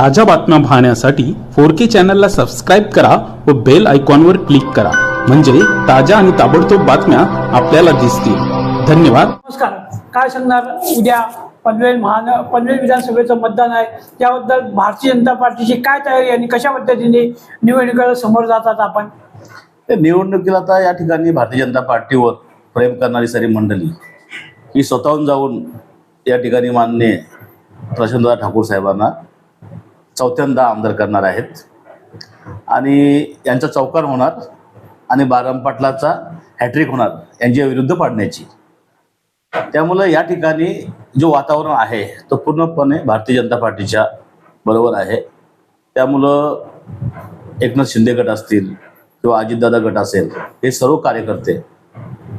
ताज्या बातम्या पाहण्यासाठी फोर के चॅनलला सबस्क्राईब करा व बेल आयकॉनवर क्लिक करा. म्हणजे ताज्या आणि ताबडतोब बातम्या आपल्याला दिसतील. धन्यवाद. नमस्कार. काय सांगणार? उद्या पनवेल महान पनवेल विधानसभेचं मतदान आहे. त्याबद्दल भारतीय जनता पार्टीची काय तयारी आणि कशा पद्धतीने निवडणुकीला समोर जातात आपण? ते निवडणुकीला आता या ठिकाणी भारतीय जनता पार्टीवर प्रेम करणारी सारी मंडळी. ही स्वतःहून जाऊन या ठिकाणी मान्य प्रशांतदा ठाकूर साहेबांना चौथ्यांदा आमदार करणार आहेत. आणि यांचा चौकार होणार आणि बारामपाटलाचा हॅट्रिक होणार यांच्या विरुद्ध पाडण्याची. त्यामुळं या ठिकाणी जो वातावरण आहे तो पूर्णपणे भारतीय जनता पार्टीच्या बरोबर आहे. त्यामुळं एकनाथ शिंदे गट असतील किंवा अजितदादा गट असेल हे सर्व कार्यकर्ते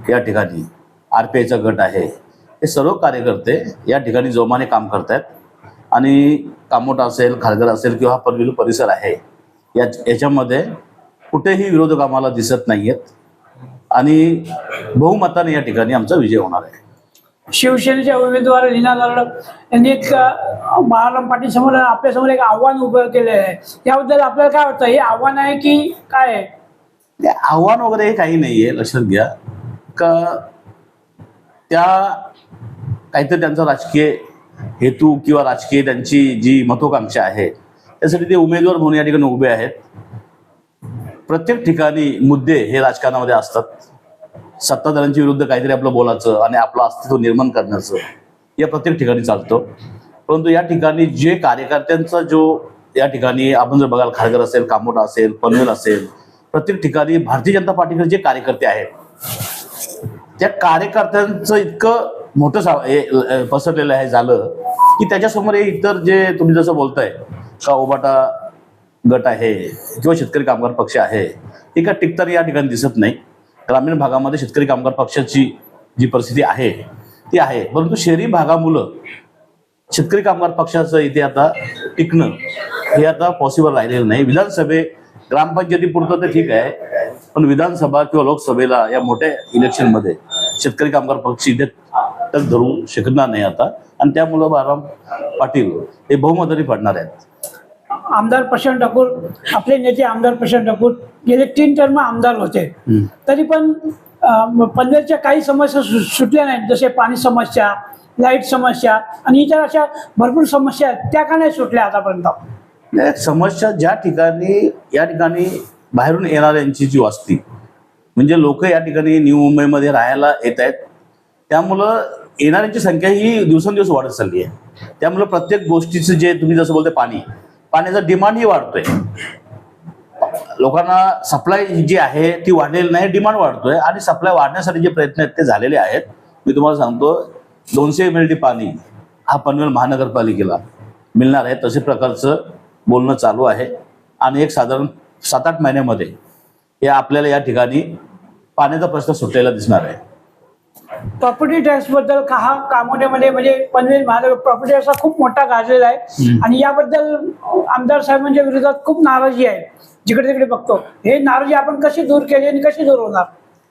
या ठिकाणी आर पी आयचा गट आहे. हे सर्व कार्यकर्ते या ठिकाणी जोमाने काम करत आहेत आणि कामोट असेल खारघर असेल किंवा हा पनवेल परिसर आहे या याच्यामध्ये कुठेही विरोधक आम्हाला दिसत नाही आहेत आणि बहुमताने या ठिकाणी आमचा विजय होणार आहे. शिवसेनेच्या उमेदवार लीना लरड यांनी एक बाळाराम पाटील समोर आपल्यासमोर एक आव्हान उभं केलेलं आहे. याबद्दल आपल्याला काय वाटतं? हे आव्हान आहे की काय आहे? आव्हान वगैरे हे काही नाही आहे लक्षात घ्या. का त्या काहीतरी त्यांचा राजकीय हेतू किंवा राजकीय त्यांची जी महत्वाकांक्षा आहे त्यासाठी ते उमेदवार म्हणून या ठिकाणी उभे आहेत. प्रत्येक ठिकाणी मुद्दे हे राजकारणामध्ये असतात. सत्ताधाऱ्यांच्या विरुद्ध काहीतरी आपलं बोलायचं आणि आपलं अस्तित्व निर्माण करण्याचं या प्रत्येक ठिकाणी चालतं. परंतु या ठिकाणी जे कार्यकर्त्यांचा जो या ठिकाणी आपण जर बघाल खारघर असेल कामोटा असेल पनवेल असेल प्रत्येक ठिकाणी भारतीय जनता पार्टीकडे जे कार्यकर्ते आहेत त्या कार्यकर्त्यांचं इतकं मोठं सा- हे, पसरलेलं आहे झालं की त्याच्यासमोर हे इतर जे तुम्ही जसं बोलताय का ओबाटा गट आहे किंवा शेतकरी कामगार पक्ष आहे हे का टिकताना या ठिकाणी दिसत नाही. ग्रामीण भागामध्ये शेतकरी कामगार पक्षाची जी परिस्थिती आहे ती आहे. परंतु शहरी भागामुळं शेतकरी कामगार पक्षाचं इथे आता टिकणं हे आता पॉसिबल राहिलेलं नाही. विधानसभे ग्रामपंचायतीपुरतं तर ठीक आहे पण विधानसभा किंवा लोकसभेला या मोठ्या इलेक्शनमध्ये शेतकरी कामगार पक्ष इथे तक धरू शकणार नाही आता. आणि त्यामुळं बाराम पाटील हे बहुमताने पडणार आहेत. आमदार प्रशांत ठाकूर आपले नेते आमदार प्रशांत ठाकूर गेले तीन टर्म आमदार होते. तरी पण पनवेलच्या काही समस्या सु- सुटल्या नाहीत. जसे पाणी समस्या लाइट समस्या आणि इतर अशा भरपूर समस्या आहेत. त्या का नाही सुटल्या आतापर्यंत? समस्या ज्या ठिकाणी या ठिकाणी बाहेरून येणाऱ्यांची जी वस्ती म्हणजे लोक या ठिकाणी न्यू मुंबईमध्ये राहायला येत आहेत. त्यामुळं येणाऱ्यांची संख्या ही दिवसेंदिवस वाढत चालली आहे त्यामुळे प्रत्येक गोष्टीचं जे तुम्ही जसं बोलते पाणी पाण्याचा डिमांडही वाढतोय. लोकांना सप्लाय जी आहे ती वाढलेली नाही डिमांड वाढतोय आणि सप्लाय वाढण्यासाठी जे प्रयत्न आहेत ते झालेले आहेत. मी तुम्हाला सांगतो दोनशे एम एल डी पाणी हा पनवेल महानगरपालिकेला मिळणार आहे. तसे प्रकारचं बोलणं चालू आहे. आणि एक साधारण सात आठ महिन्यामध्ये हे आपल्याला या ठिकाणी पाण्याचा प्रश्न सुटलेला दिसणार आहे. प्रॉपर्टी टॅक्सबद्दल हा कामोड्यामध्ये म्हणजे पनवेल महानगर प्रॉपर्टी टॅक्स हा खूप मोठा गाजलेला आहे. आणि याबद्दल आमदार साहेबांच्या विरोधात खूप नाराजी आहे. जिकडे तिकडे बघतो. हे नाराजी आपण कशी दूर केली आणि कशी दूर होणार?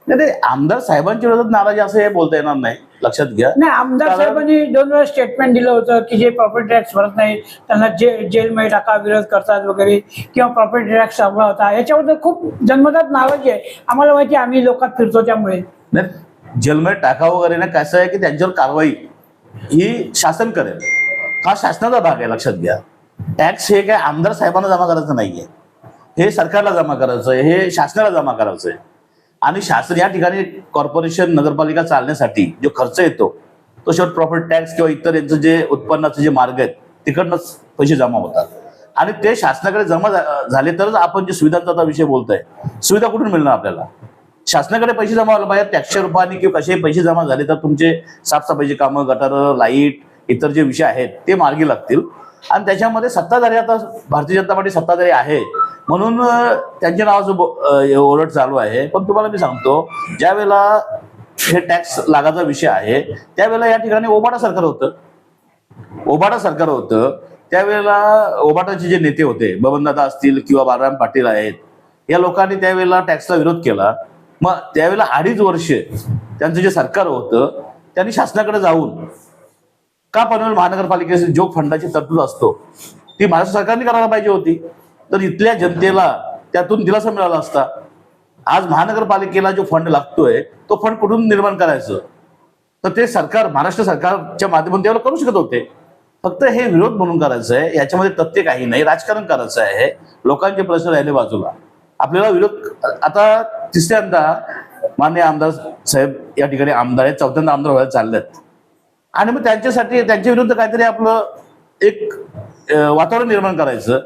नाही नाही, आमदार साहेबांच्या विरोधात नाराजी असं हे बोलता येणार नाही. लक्षात घ्या. नाही आमदार साहेबांनी दोन वेळा स्टेटमेंट दिलं होतं की जे प्रॉपर्टी टॅक्स भरत नाही त्यांना जे जेलमध्ये टाका विरोध करतात वगैरे किंवा प्रॉपर्टी टॅक्स सांभाळ होता. याच्याबद्दल खूप जन्मदात नाराजी आहे. आम्हाला माहिती आम्ही लोकात फिरतो त्यामुळे. जेलमध्ये जन्मय वगैरे ना कसं आहे की त्यांच्यावर कारवाई ही शासन करेल. हा शासनाचा भाग आहे? लक्षात घ्या. टॅक्स हे काय आमदार साहेबांना जमा करायचं नाहीये. हे सरकारला जमा करायचं आहे हे शासनाला जमा करायचं आहे आणि शासन या ठिकाणी कॉर्पोरेशन नगरपालिका चालण्यासाठी जो खर्च येतो तो शेवट प्रॉफिट टॅक्स किंवा इतर यांचं जे उत्पन्नाचे जे मार्ग आहेत तिकडनंच पैसे जमा होतात. आणि ते शासनाकडे जमा झा- झाले तरच आपण जे सुविधांचा आता विषय बोलतोय सुविधा कुठून मिळणार आपल्याला? शासनाकडे पैसे जमा व्हायला पाहिजे टॅक्सच्या रूपाने किंवा कसे पैसे जमा झाले तर तुमचे साफसफाईचे कामं गटार लाइट इतर जे विषय आहेत ते मार्गी लागतील. आणि त्याच्यामध्ये सत्ताधारी आता भारतीय जनता पार्टी सत्ताधारी आहे. म्हणून त्यांच्या नावाचं बो- ओरड चालू आहे. पण तुम्हाला मी सांगतो ज्या वेळेला हे टॅक्स लागाचा विषय आहे त्यावेळेला या ठिकाणी ओबाडा सरकार होतं. ओबाडा सरकार होतं. त्यावेळेला ओबाटाचे जे नेते होते बबनदादा असतील किंवा बालराम पाटील आहेत या लोकांनी त्यावेळेला टॅक्सला विरोध केला. मग त्यावेळेला अडीच वर्ष त्यांचं जे सरकार होतं त्यांनी शासनाकडे जाऊन का पनवेल महानगरपालिकेचे जोग फंडाची तरतूद असतो? ती महाराष्ट्र सरकारने करायला पाहिजे होती. तर इथल्या जनतेला त्यातून दिलासा मिळाला असता. आज महानगरपालिकेला जो फंड लागतोय तो फंड कुठून निर्माण करायचं? तर ते सरकार महाराष्ट्र सरकारच्या माध्यमातून त्यावर करू शकत होते. फक्त हे विरोध म्हणून करायचं आहे याच्यामध्ये तथ्य काही नाही राजकारण करायचं आहे. लोकांचे प्रश्न राहिले बाजूला. आपल्याला विरोध आता तिसऱ्यांदा मान्य आमदार साहेब या ठिकाणी आमदार आहेत चौथ्यांदा आमदार व्हायला चाललेत. आणि मग त्यांच्यासाठी त्यांच्या विरुद्ध काहीतरी आपलं एक वातावरण निर्माण करायचं.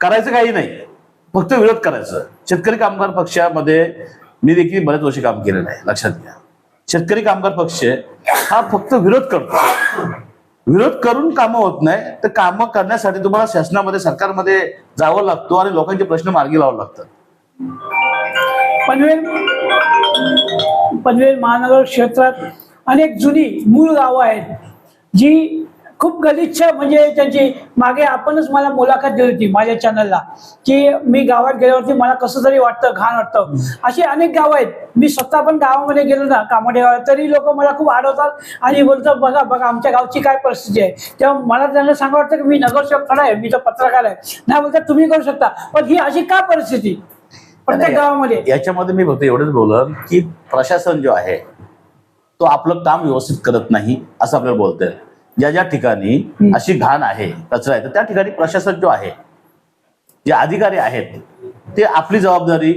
करायचं काही नाही. फक्त विरोध करायचं. शेतकरी कामगार पक्षामध्ये मी देखील बरेच वर्षी काम केलेलं आहे लक्षात घ्या. शेतकरी कामगार पक्ष हा फक्त विरोध करतो. विरोध करून कामं होत नाही तर कामं करण्यासाठी तुम्हाला शासनामध्ये सरकारमध्ये जावं लागतो आणि लोकांचे प्रश्न मार्गी लावावे लागतात. पनवेल पनवेल महानगर क्षेत्रात अनेक जुनी मूळ गावं आहेत जी खूप गलिच्छ म्हणजे त्यांची मागे आपणच मला मुलाखत दिली होती माझ्या चॅनलला की मी गावात गेल्यावरती मला कसं तरी वाटतं घाण वाटतं अशी अनेक गावं आहेत. मी स्वतः पण गावामध्ये गेलो ना कामाडे गावात तरी लोक मला खूप आडवतात आणि बोलतात बघा बघा आमच्या गावची काय परिस्थिती आहे. तेव्हा मला त्यांना सांगा वाटतं की मी नगरसेवक खडा आहे मी तर पत्रकार आहे. नाही बोलतात तुम्ही करू शकता. पण ही अशी का परिस्थिती? प्रत्येक गावामध्ये. याच्यामध्ये मी फक्त एवढंच बोलन की प्रशासन जो आहे तो आपलं काम व्यवस्थित करत नाही असं आपल्याला बोलतंय. ज्या ज्या ठिकाणी अशी घाण आहे कचरा आहे तर त्या ठिकाणी प्रशासन जो आहे जे अधिकारी आहेत ते आपली जबाबदारी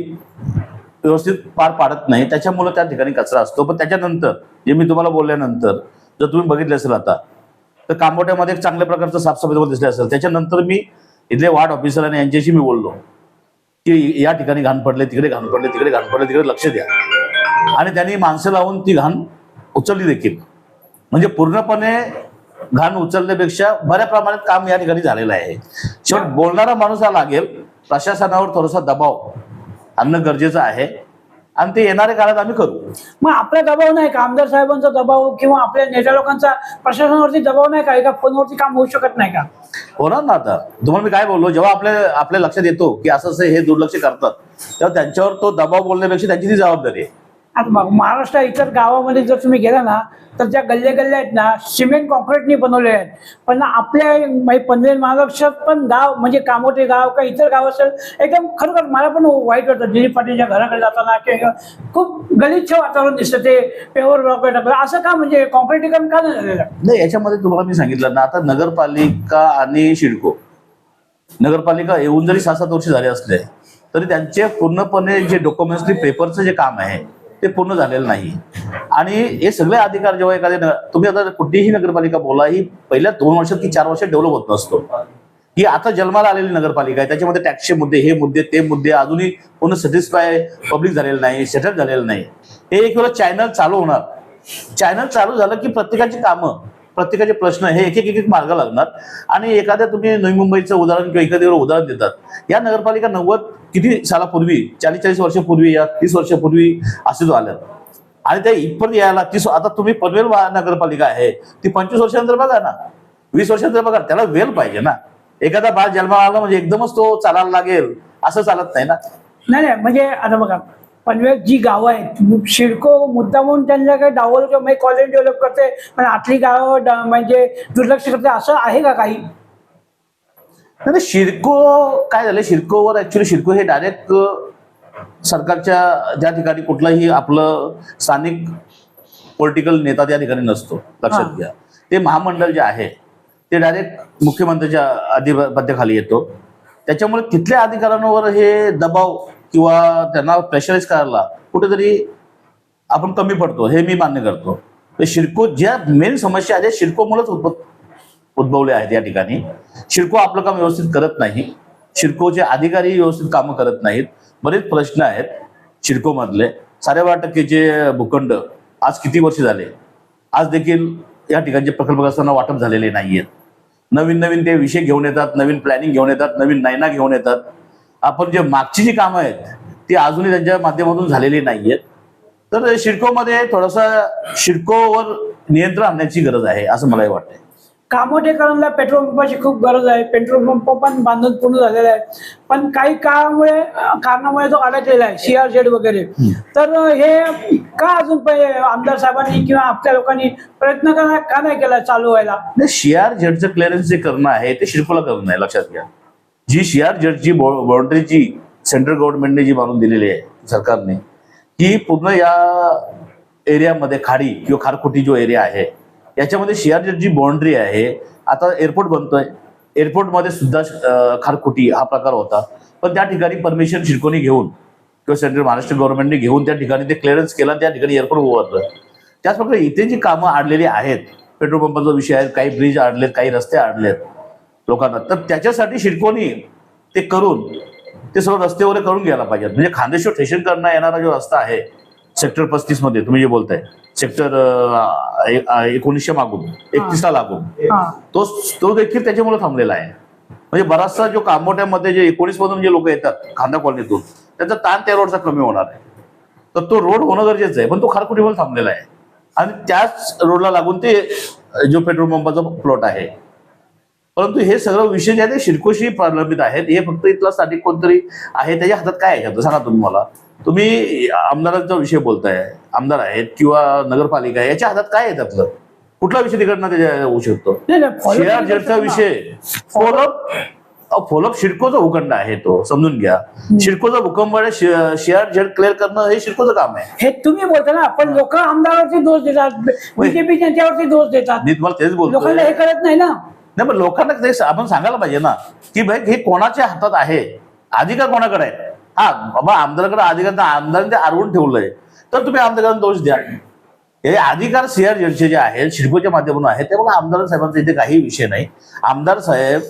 व्यवस्थित पार पाडत नाही. त्याच्यामुळे त्या ठिकाणी कचरा असतो. पण त्याच्यानंतर जे मी तुम्हाला बोलल्यानंतर जर तुम्ही बघितले असेल आता तर कांबोट्यामध्ये एक चांगल्या प्रकारचं साफसफाई दिसले असेल. त्याच्यानंतर मी इथले वार्ड ऑफिसर आणि यांच्याशी मी बोललो. की या ठिकाणी घाण पडले तिकडे घाण पडले तिकडे घाण पडले तिकडे लक्ष द्या. आणि त्यांनी माणसं लावून ती घाण उचलली देखील. म्हणजे पूर्णपणे घाण उचलण्यापेक्षा बऱ्या प्रमाणात काम या ठिकाणी झालेलं आहे. शेवट बोलणारा माणूस हा लागेल प्रशासनावर थोडासा दबाव आणणं गरजेचं आहे. आणि ते येणाऱ्या काळात आम्ही करू. मग आपला दबाव नाही का? आमदार साहेबांचा दबाव किंवा आपल्या नेत्या लोकांचा प्रशासनावरती दबाव नाही का? एका फोनवरती काम होऊ शकत नाही का? होणार ना आता. तुम्हाला मी काय बोललो? जेव्हा आपल्या आपल्या लक्षात येतो की असं असं हे दुर्लक्ष करतात तेव्हा त्यांच्यावर तो दबाव बोलण्यापेक्षा त्यांची ती जबाबदारी आहे. आता बघ महाराष्ट्र इतर गावामध्ये जर तुम्ही गेला ना तर ज्या गल्ल्या गल्ल्या आहेत ना सिमेंट कॉन्क्रीटनी बनवले आहेत. पण आपल्या म्हणजे पनवेल महाराष्ट्रात पण गाव म्हणजे कामोटे गाव का इतर गाव असेल एकदम खरोखर मला पण वाईट वाटतं. दिलीप पाटीलच्या घराकडे जाताना किंवा खूप गलिच्छ वातावरण दिसतं ते पेवर ब्लॉक टाकलं. असं का म्हणजे कॉन्क्रीटीकरण का झालेलं? नाही याच्यामध्ये तुम्हाला मी सांगितलं ना आता नगरपालिका आणि शिडको. नगरपालिका येऊन जरी सहा सात वर्ष झाले असले तरी त्यांचे पूर्णपणे जे डॉक्युमेंटरी पेपरचं जे काम आहे ते पूर्ण झालेलं नाही. आणि हे सगळे अधिकार जेव्हा एखाद्या तुम्ही आता कुठलीही नगरपालिका बोला ही पहिल्या दोन वर्षात की चार वर्षात डेव्हलप होत नसतो. ही आता जन्माला आलेली नगरपालिका आहे त्याच्यामध्ये टॅक्सचे मुद्दे हे मुद्दे ते मुद्दे अजूनही पूर्ण सॅटिस्फाय पब्लिक झालेलं नाही सेटल झालेलं नाही. हे एक वेळा चॅनल चालू होणार. चॅनल चालू झालं की प्रत्येकाची कामं. प्रत्येकाचे प्रश्न हे एक एक एक मार्ग लागणार. आणि एखाद्या तुम्ही नवी मुंबईचं उदाहरण किंवा एखाद्या उदाहरण देतात. या नगरपालिका नव्वद किती सालापूर्वी चाळीस चाळीस वर्षापूर्वी या तीस वर्षापूर्वी असेच आल्या आणि त्या इथपर्यंत यायला तीस आता तुम्ही पनवेल नगरपालिका आहे ती पंचवीस वर्षानंतर बघा ना. वीस वर्षानंतर बघा त्याला वेल पाहिजे ना. एखादा बाळ जन्माला आला म्हणजे एकदमच तो चालायला लागेल असं चालत नाही ना. नाही नाही म्हणजे आता बघा पनवेल जी गावं आहेत शिडको मुद्दा म्हणून त्यांना काही डावल किंवा म्हणजे कॉलेज डेव्हलप करते पण आतली गावं म्हणजे दुर्लक्ष करते असं आहे का काही? नाही शिरको काय झालं? शिरकोवर ऍक्च्युली शिरको हे डायरेक्ट सरकारच्या ज्या ठिकाणी कुठलाही आपलं स्थानिक पॉलिटिकल नेता त्या ठिकाणी नसतो. लक्षात घ्या. ते महामंडळ जे आहे ते डायरेक्ट मुख्यमंत्र्याच्या अधिपत्याखाली येतो. त्याच्यामुळे तिथल्या अधिकाऱ्यांवर हे दबाव किंवा त्यांना प्रेशराईज करायला कुठेतरी आपण कमी पडतो हे मी मान्य करतो. तर शिरको ज्या मेन समस्या आहेत त्या शिरकोमुळेच उद्भव उद्भवले आहेत या ठिकाणी. शिरको आपलं काम व्यवस्थित करत नाही. शिरकोचे अधिकारी व्यवस्थित कामं करत नाहीत. बरेच प्रश्न आहेत शिरकोमधले. साडेबारा टक्केचे भूखंड आज किती वर्ष झाले? आज देखील या ठिकाणचे प्रकल्पग्रस्तांना वाटप झालेले नाही आहेत नवीन नवीन ते विषय घेऊन येतात नवीन प्लॅनिंग घेऊन येतात नवीन नैना घेऊन येतात. आपण जे मागची जी कामं आहेत ती अजूनही त्यांच्या माध्यमातून झालेली नाहीयेत. तर शिडकोमध्ये थोडंसं शिडकोवर नियंत्रण आणण्याची गरज आहे असं मलाही वाटतंय. कामोठेकरांना पेट्रोल पंपाची खूप गरज आहे. पेट्रोल पंप पण बांधून पूर्ण झालेला आहे. पण काही काळामुळे कारणामुळे तो अडकलेला आहे सी आर झेड वगैरे. तर हे का अजून आमदार साहेबांनी किंवा आपल्या लोकांनी प्रयत्न का का नाही केला चालू व्हायला? शेआर जेडचं क्लिअरन्स जे करणं आहे ते शिरकोला करणं आहे लक्षात घ्या. जी शेआर जेडची बाउंड्रीची सेंट्रल गव्हर्नमेंटने जी मानून दिलेली आहे सरकारने की पूर्ण या एरियामध्ये खाडी किंवा खारखुटी जो एरिया आहे याच्यामध्ये सी आर जी बाउंड्री आहे आता एअरपोर्ट बनतोय. एअरपोर्टमध्ये सुद्धा खारखुटी हा प्रकार होता. पण त्या ठिकाणी परमिशन शिरकोनी घेऊन किंवा सेंट्रल महाराष्ट्र गव्हर्नमेंटने घेऊन त्या ठिकाणी ते क्लिअरन्स केला त्या ठिकाणी एअरपोर्ट उभारलं. त्याचप्रकारे इथे जी कामं आडलेली आहेत पेट्रोल पंपाचा विषय आहे काही ब्रिज आडलेत काही रस्ते आडलेत लोकांना. तर त्याच्यासाठी शिडकोनी ते करून ते सर्व रस्ते वगैरे करून घ्यायला पाहिजेत. म्हणजे खांदेश्वर स्टेशन करणं येणारा जो रस्ता आहे सेक्टर पस्तीसमध्ये तुम्ही जे बोलताय सेक्टर एकोणीसशे मागून एकतीसला लागून तो तो देखील त्याच्यामुळे थांबलेला आहे. म्हणजे बराचसा जो कामोट्यामध्ये जे एकोणीस मधून जे लोक येतात खांदा कॉलनीतून त्याचा ताण त्या रोडचा कमी होणार आहे. तर तो रोड होणं गरजेचं आहे पण तो खारकुटीवर थांबलेला आहे. आणि त्याच रोडला लागून ते जो पेट्रोल पंपाचा प्लॉट आहे परंतु हे सगळं विषय जे आहे ते शिरकोशी प्रलंबित आहेत. हे फक्त इथला स्थानिक कोणतरी आहे त्याच्या हातात काय आहे? सांगा तुम्ही मला. तुम्ही आमदारांचा विषय बोलताय आमदार आहेत किंवा नगरपालिका आहे याच्या हातात काय आहे त्यातलं? कुठला विषय तिकडनं त्याच्या होऊ शकतो? नाही नाही follow शेअर करू जेटचा शकतो ना. विषय फॉलोअप फॉलोअप शिडकोचा भूखंड आहे तो समजून घ्या. शिडकोचा भूकंप आहे शेअर जेट क्लिअर करणं हे शिडकोचं काम आहे. हे तुम्ही बोलता ना पण लोक आमदारावरती दोष देतात बीजेपी त्यांच्यावरती दोष देतात. मी तुम्हाला तेच लोकांना हे कळत नाही ना. नाही पण लोकांना ते आपण सांगायला पाहिजे ना की भाई हे कोणाच्या हातात आहे? अधिकार कोणाकडे? आहे हा बाबा आमदाराकडे अधिकार आमदारांनी ते आरवून ठेवलंय. तर तुम्ही आमदारांना दोष द्या. हे अधिकार सीआर जे आहेत शिडकोच्या माध्यमातून आहेत त्यामुळे आमदार साहेबांचा इथे काही विषय नाही. आमदार साहेब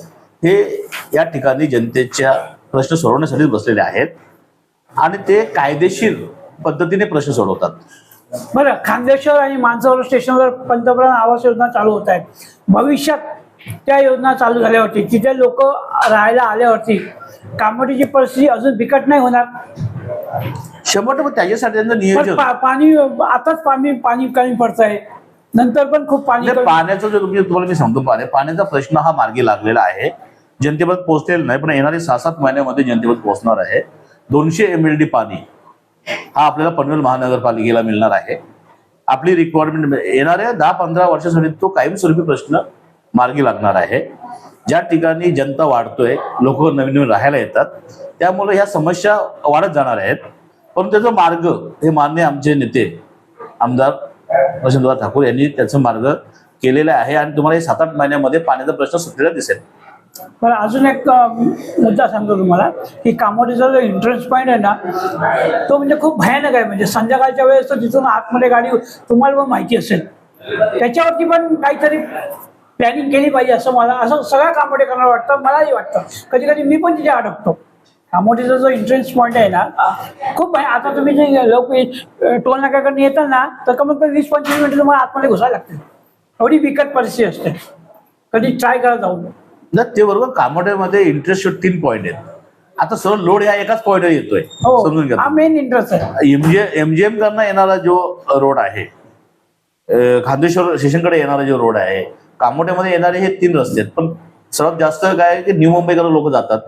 हे या ठिकाणी जनतेच्या प्रश्न सोडवण्यासाठी बसलेले आहेत. आणि ते कायदेशीर पद्धतीने प्रश्न सोडवतात. बरं खांदेश्वर आणि मानसावर स्टेशनवर पंतप्रधान आवास योजना चालू होत आहे भविष्यात त्या योजना चालू झाल्यावरती तिथे लोक राहायला आल्यावरती कामोटीची परिस्थिती अजून बिकट नाही होणार. शंभर टक्के त्याच्यासाठी त्यांचं पण नियोजन. पा- पाणी आताच पाणी पाणी कमी पडत आहे नंतर पण खूप पाणी कमी- पाण्याचा जो तुम्ही तुम्हाला मी सांगतो पाणी पाण्याचा प्रश्न हा मार्गी लागलेला आहे. जनतेपर्यंत पोहोचलेला नाही पण येणारे सहा सात महिन्यामध्ये जनतेपर्यंत पोहोचणार आहे. दोनशे एम एल डी पाणी हा आपल्याला पनवेल महानगरपालिकेला मिळणार आहे. आपली रिक्वायरमेंट येणाऱ्या दहा पंधरा वर्षासाठी तो कायमस्वरूपी प्रश्न मार्गी लागणार आहे. ज्या ठिकाणी जनता वाढतोय लोक नवीन नवीन राहायला येतात त्यामुळे ह्या समस्या वाढत जाणार आहेत. पण त्याचा मार्ग हे मान्य आमचे नेते आमदार वसंतराव ठाकूर यांनी त्याचा मार्ग केलेला आहे आणि तुम्हाला हे सात आठ महिन्यामध्ये पाण्याचा प्रश्न सुटलेला दिसेल. पण अजून एक मुद्दा सांगतो तुम्हाला की कामोटीचा जो एंट्रन्स पॉईंट आहे ना तो म्हणजे खूप भयानक आहे. म्हणजे संध्याकाळच्या वेळेस तर तिथून आतमध्ये गाडी तुम्हाला पण माहिती असेल. त्याच्यावरती पण काहीतरी प्लॅनिंग केली पाहिजे असं मला असं सगळ्या कामोटेकरांना वाटतं मलाही वाटतं. कधी कधी मी पण तिथे अडकतो. कामोटीचा जो एंट्रन्स पॉईंट आहे ना खूप भय आता तुम्ही जे लोक टोल नाक्याकडून येतात ना तर कमीत कमी वीस पंचवीस मिनिटं तुम्हाला आतमध्ये घुसायला लागते. एवढी बिकट परिस्थिती असते. कधी ट्राय करा जाऊन ना ते बरोबर कामोड्यामध्ये इंटरेस्ट तीन पॉईंट आहेत. आता सर्व लोड ह्या एकाच पॉईंटवर येतोय. हो समजून घ्या मेन इंटरेस्ट आहे. एमजे एमजीएम करणं येणारा जो रोड आहे खांदेश्वर स्टेशनकडे येणारा जो रोड आहे कामोट्यामध्ये येणारे हे तीन रस्ते आहेत. पण सर्वात जास्त काय की न्यू मुंबईकडे लोक जातात.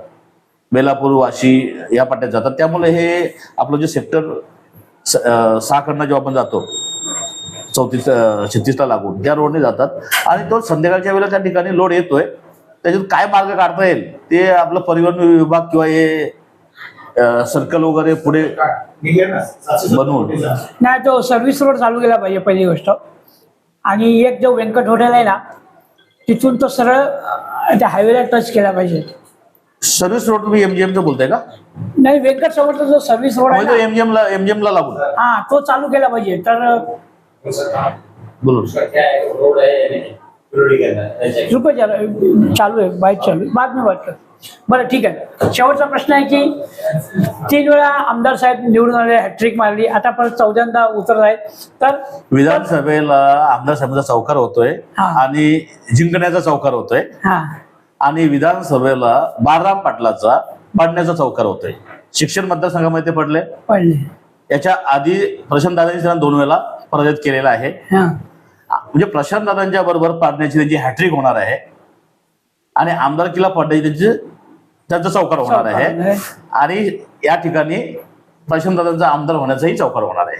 बेलापूर वाशी या पाट्यात जातात. त्यामुळे हे आपलं जे सेक्टर सहा कडनं जेव्हा आपण जातो चौतीस छत्तीसला लागून त्या रोडने जातात. आणि तो संध्याकाळच्या वेळेला त्या ठिकाणी लोड येतोय. त्याच्यात काय मार्ग काढता येईल ते आपलं परिवहन विभाग किंवा हे सर्कल वगैरे पुढे बनवून. नाही तो सर्व्हिस रोड चालू केला पाहिजे पहिली गोष्ट. आणि एक जो व्यंकट हॉटेल आहे ना तिथून तो सरळ त्या हायवेला टच केला पाहिजे. सर्व्हिस रोड तुम्ही एमजीएमचं बोलताय का? नाही व्यंकट समोरचा जो सर्व्हिस रोड आहे म्हणजे ना. एमजीएम ला एमजीएम ला लागून. हा तो चालू केला पाहिजे. तर बोलून चालू आहे बाईक चालू आहे. बाद में बात कर बरं ठीक आहे. शेवटचा प्रश्न आहे की तीन वेळा आमदार साहेब निवडून आले हॅट्रिक मारली आता परत चौथ्यांदा उतरत आहे तर विधानसभेला आमदार साहेबांचा चौकार होतोय. आणि जिंकण्याचा चौकार होतोय. हा. आणि विधानसभेला बालराम पाटलाचा पाडण्याचा चौकार होतोय. शिक्षण मतदारसंघामध्ये ते पडले. पडले. याच्या आधी प्रशांत दादांनी त्यांना दोन वेळेला पराजित केलेला आहे. हा. म्हणजे प्रशांत दादांच्या बरोबर पाडण्याची त्यांची हॅट्रिक होणार आहे. आणि आमदारकीला पडण्याची त्यांची त्यांचा चौकार होणार आहे. आणि या ठिकाणी प्रशांत दादांचा आमदार होण्याचाही चौकार होणार आहे